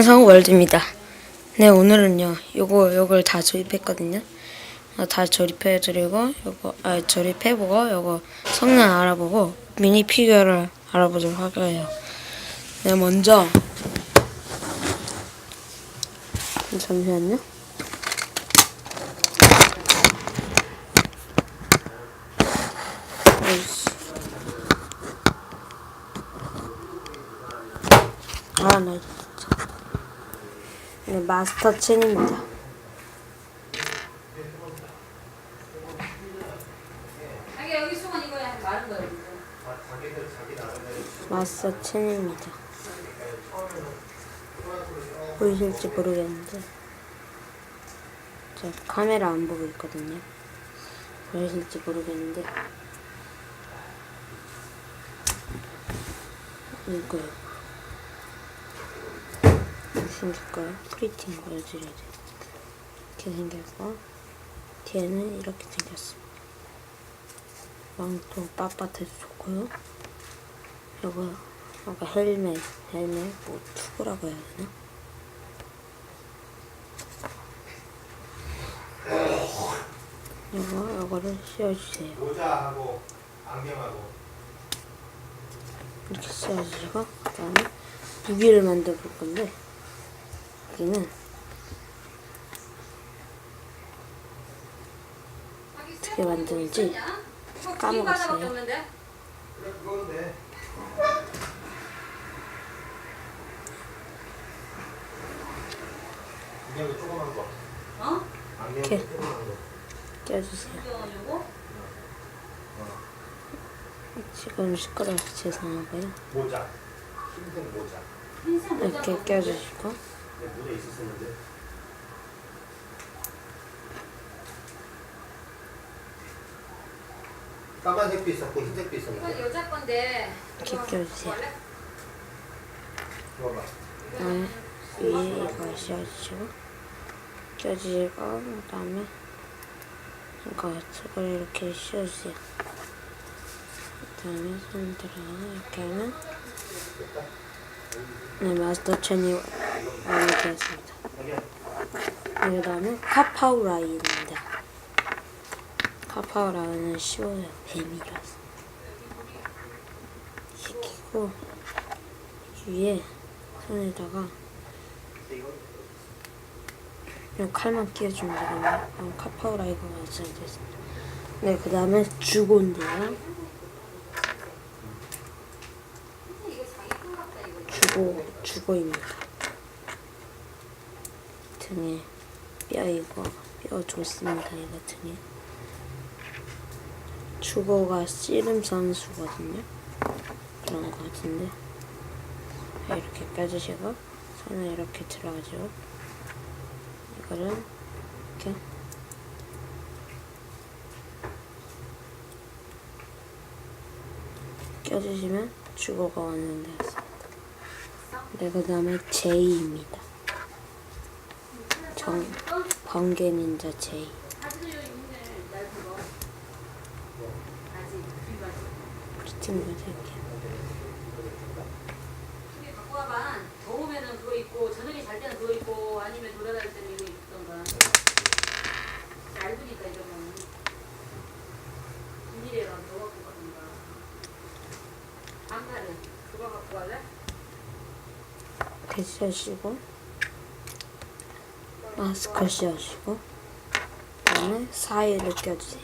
한성 월드입니다. 네 오늘은요 요거 요걸 다 조립했거든요. 어, 다 조립해드리고 요거 아 조립해보고 요거 성능 알아보고 미니 피규어를 알아보도록 할 거예요. 네 먼저 잠시만요. 아이씨. 아, 나 진짜. 네, 마스터 첸입니다. 마스터 첸입니다. 보이실지 모르겠는데, 저 카메라 안 보고 있거든요. 보이실지 모르겠는데, 이거요. 무슨 줄까요? 프리팅 보여드려야 돼. 이렇게 생겼고, 뒤에는 이렇게 생겼습니다. 왕통 빳빳해서 좋고요. 요거, 요거 헬멧, 헬멧, 뭐, 투구라고 해야 되나? 요거, 요거를 씌워주세요. 모자하고 안경하고 이렇게 씌워주시고, 그 다음에 무기를 만들어 볼 건데, 여기는 어떻게 만드는지 까먹었어요. 이렇게. 껴주세요. 지금 시끄러워서 죄송하고요. 이렇게 껴주시고, 내 모자 있었었는데 까만색도 있었고 흰색도 있었는데 여자 건데. 이렇게 이거 껴주세요. 원래 봐봐 그다음에 위에 이거 씌워주시고, 껴주시고, 그 다음에 이거, 저걸 이렇게 씌워주세요. 그 다음에 손들어 이렇게 하면, 네, 마스터 천이 완료되었습니다. 그 다음에 카파우 라인입니다. 카파우 라인은 쉬워요. 뱀이라서. 시키고, 위에 손에다가 이 칼만 끼워주면 되거든요. 그럼 카파우 라이가 완성됐습니다. 네, 그 다음에 주고인데요. 주고, 주고입니다. 등에 뼈 이거, 뼈 좋습니다. 이거 등에. 주고가 씨름 선수거든요. 그런 거 같은데. 이렇게 빼주시고, 손을 이렇게 들어가죠. 이거를 이렇게 껴주시면 주고가 완성되었습니다. 네, 그 다음에 제이입니다. 정, 번개 닌자 제이. 더우면은 그거 입고 저녁에 잘 때는 그거 입고 아니면 돌아다닐 때는 이거 입던가. 얇으니까 이러면 비닐에랑 더 갖고 가든가. 반팔은 그거 갖고 갈래? 이렇게 씌우시고, 마스크 씌우시고, 그 다음에 사이를 껴주세요.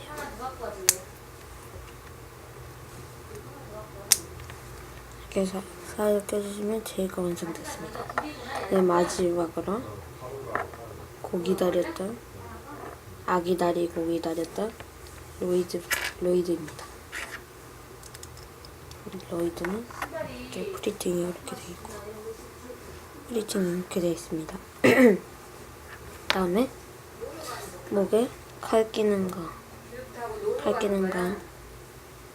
이렇게 해서 사이를 껴주시면 제이가 완성됐습니다. 네, 마지막으로 고기 다렸던 아기 다리 고기 다렸던 로이드 로이드입니다. 로이드는 이렇게 프리팅이 이렇게 돼 있고 프리팅이 이렇게 돼 있습니다. 다음에 목에 칼 끼는 거, 칼 끼는 거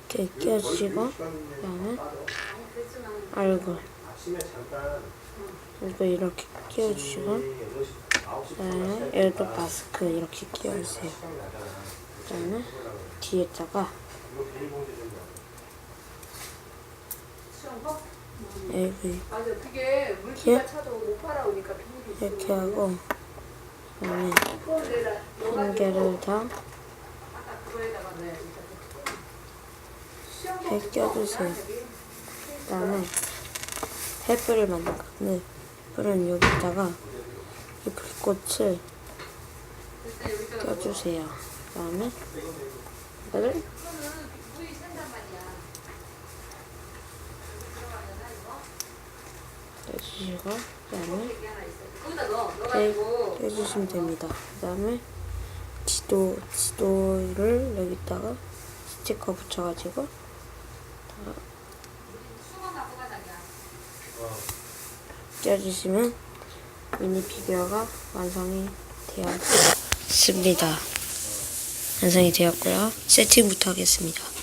이렇게 끼워주시고 그다음에 얼굴 이거 이렇게 끼워주시고 8시 9시 그다음에 에어도 마스크 이렇게 끼워주세요. 그다음에 뒤에다가? 여기 팔아오니까 이렇게 하고 그다음에 한 개를 다 껴주세요. 그다음에 햇불을 만든 건데 불은 여기다가 이 불꽃을 껴주세요. 그다음에 이거를 껴주시고 그다음에. 네, 해주시면 됩니다. 그 다음에 지도, 지도를 여기다가 스티커 붙여가지고. 껴주시면 미니 피규어가 완성이 되었습니다. 완성이 되었고요. 세팅부터 하겠습니다.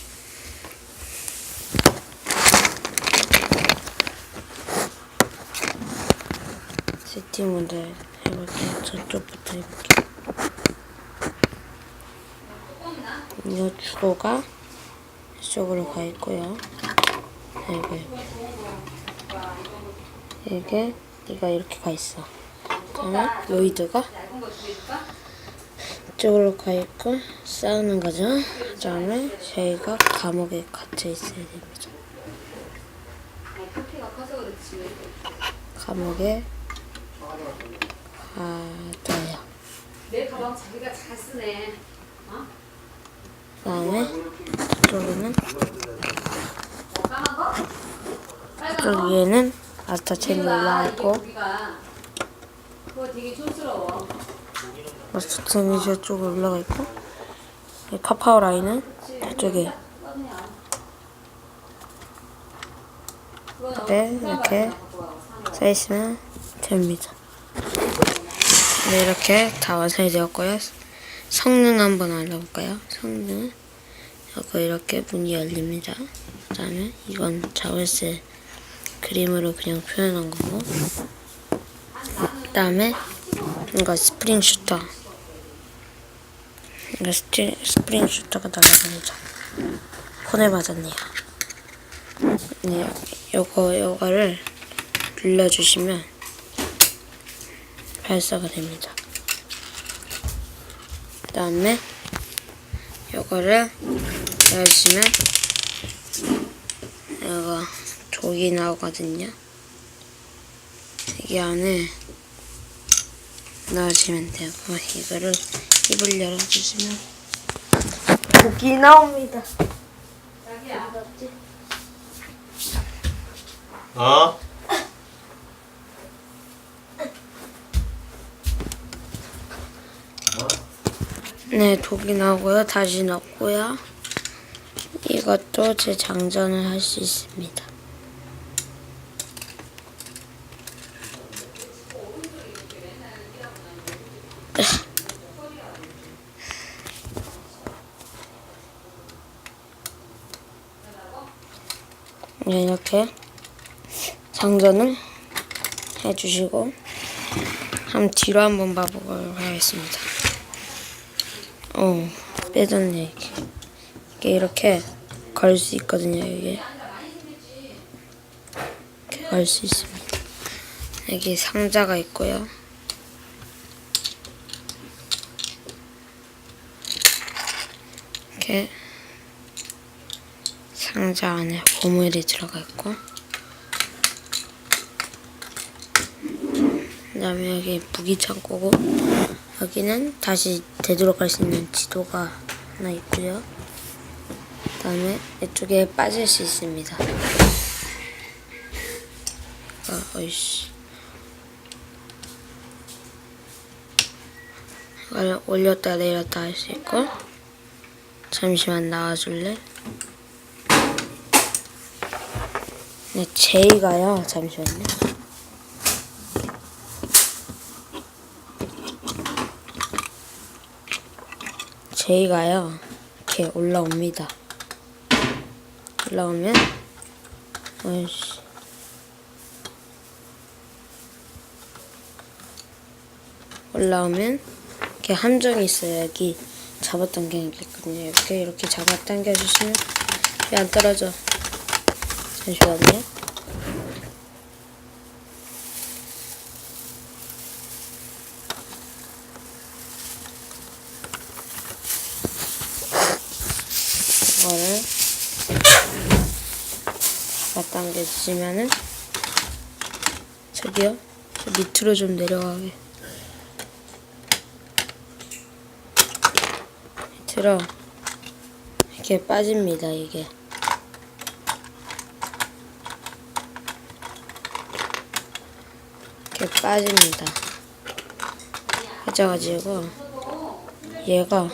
세팅 먼저 해볼게요. 저쪽부터 해볼게요. 이 주로가 이쪽으로 가 있고요. 아이고, 이게 얘가 이렇게 가 있어. 그러면 로이드가? 이쪽으로 가 있고 싸우는 거죠. 그다음에 저희가 감옥에 갇혀 있어야 됩니다. 감옥에 가둬요. 내 가방 자기가 잘 쓰네. 어? 그다음에 이쪽에는 어, 까만 거? 빨간 이쪽 거? 위에는 이거다, 올라와 이게 있고 고기가. 그거 되게 촌스러워. 첸이 저쪽에 올라가 있고 이 카파오 라인은 이쪽에 네, 이렇게 써 있으면 됩니다. 네, 이렇게 다 완성이 되었고요. 성능 한번 알아볼까요? 성능 이거 이렇게 문이 열립니다. 그 다음에 이건 자물쇠 그림으로 그냥 표현한 거고 그 다음에 이거 스프링 슈터 이거 스프링, 스프링 슈터가 날아갑니다. 폰에 맞았네요. 네, 요거 요거를 눌러주시면 발사가 됩니다. 그 다음에 요거를 열시면 이거 독이 나오거든요. 여기 안에 넣으시면 되고 이거를 입을 열어주시면 독이 나옵니다. 자기야. 어? 네, 독이 나오고요. 다시 넣고요. 이것도 제 장전을 할 수 있습니다. 네, 이렇게 장전을 해주시고 한 뒤로 한번 봐보도록 하겠습니다. 어, 빼졌네, 이게. 이게 이렇게 걸 수 있거든요, 이게. 이렇게 걸 수 있습니다. 여기 상자가 있고요. 이렇게 상자 안에 고무일이 들어가 있고 그 다음에 여기 무기 창고고 여기는 다시 되돌아갈 수 있는 지도가 하나 있고요. 그 다음에 이쪽에 빠질 수 있습니다. 아, 어이씨. 이걸 올렸다 내렸다 할 수 있고 잠시만 나와줄래? 네, 제이가요. 잠시만요. 제이가요. 이렇게 올라옵니다. 올라오면 어이씨. 올라오면 이렇게 함정이 있어요. 여기 잡아당기는 게 있거든요. 이렇게 이렇게 잡아당겨 주시면 왜안 떨어져? 잠시만요. 이거를 잡아당겨 주시면은 저기요 저 밑으로 좀 내려가게. 밑으로 이렇게 빠집니다 이게. 이렇게 빠집니다. 빠져가지고 얘가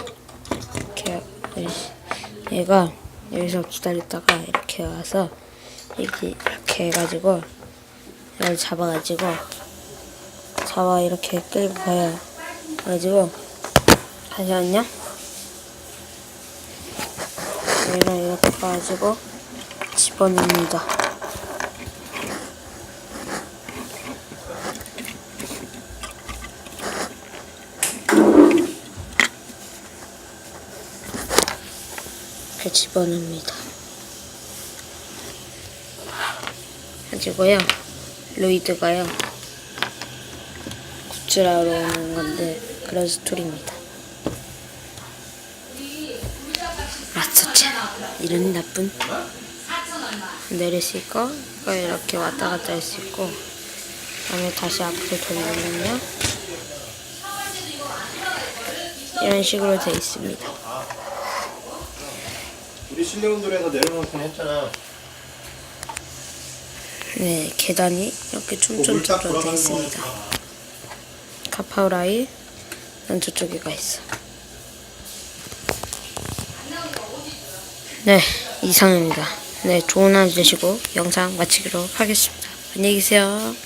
이렇게 얘가 여기서 기다렸다가 이렇게 와서 이렇게 이렇게 해가지고 이걸 잡아가지고 잡아 이렇게 끌고 가요. 그래가지고 잠시만요. 얘를 이렇게 가지고 집어냅니다. 이렇게 집어넣습니다. 가지고요. 로이드가요. 굿즈라러 오는 건데 그런 스토리입니다. 맞췄지? 이런 나쁜 내릴 수 있고 이거 이렇게 왔다 갔다 할 수 있고 그다음에 다시 앞으로 돌리면요 이런 식으로 되어 있습니다. 우리 실내운동에서 내려놓긴 했잖아. 네, 계단이 이렇게 촘촘히 되어 있습니다. 거. 가파우라이 난 저쪽에 가 있어. 네, 이상입니다. 네, 좋은 하루 되시고 영상 마치기로 하겠습니다. 안녕히 계세요.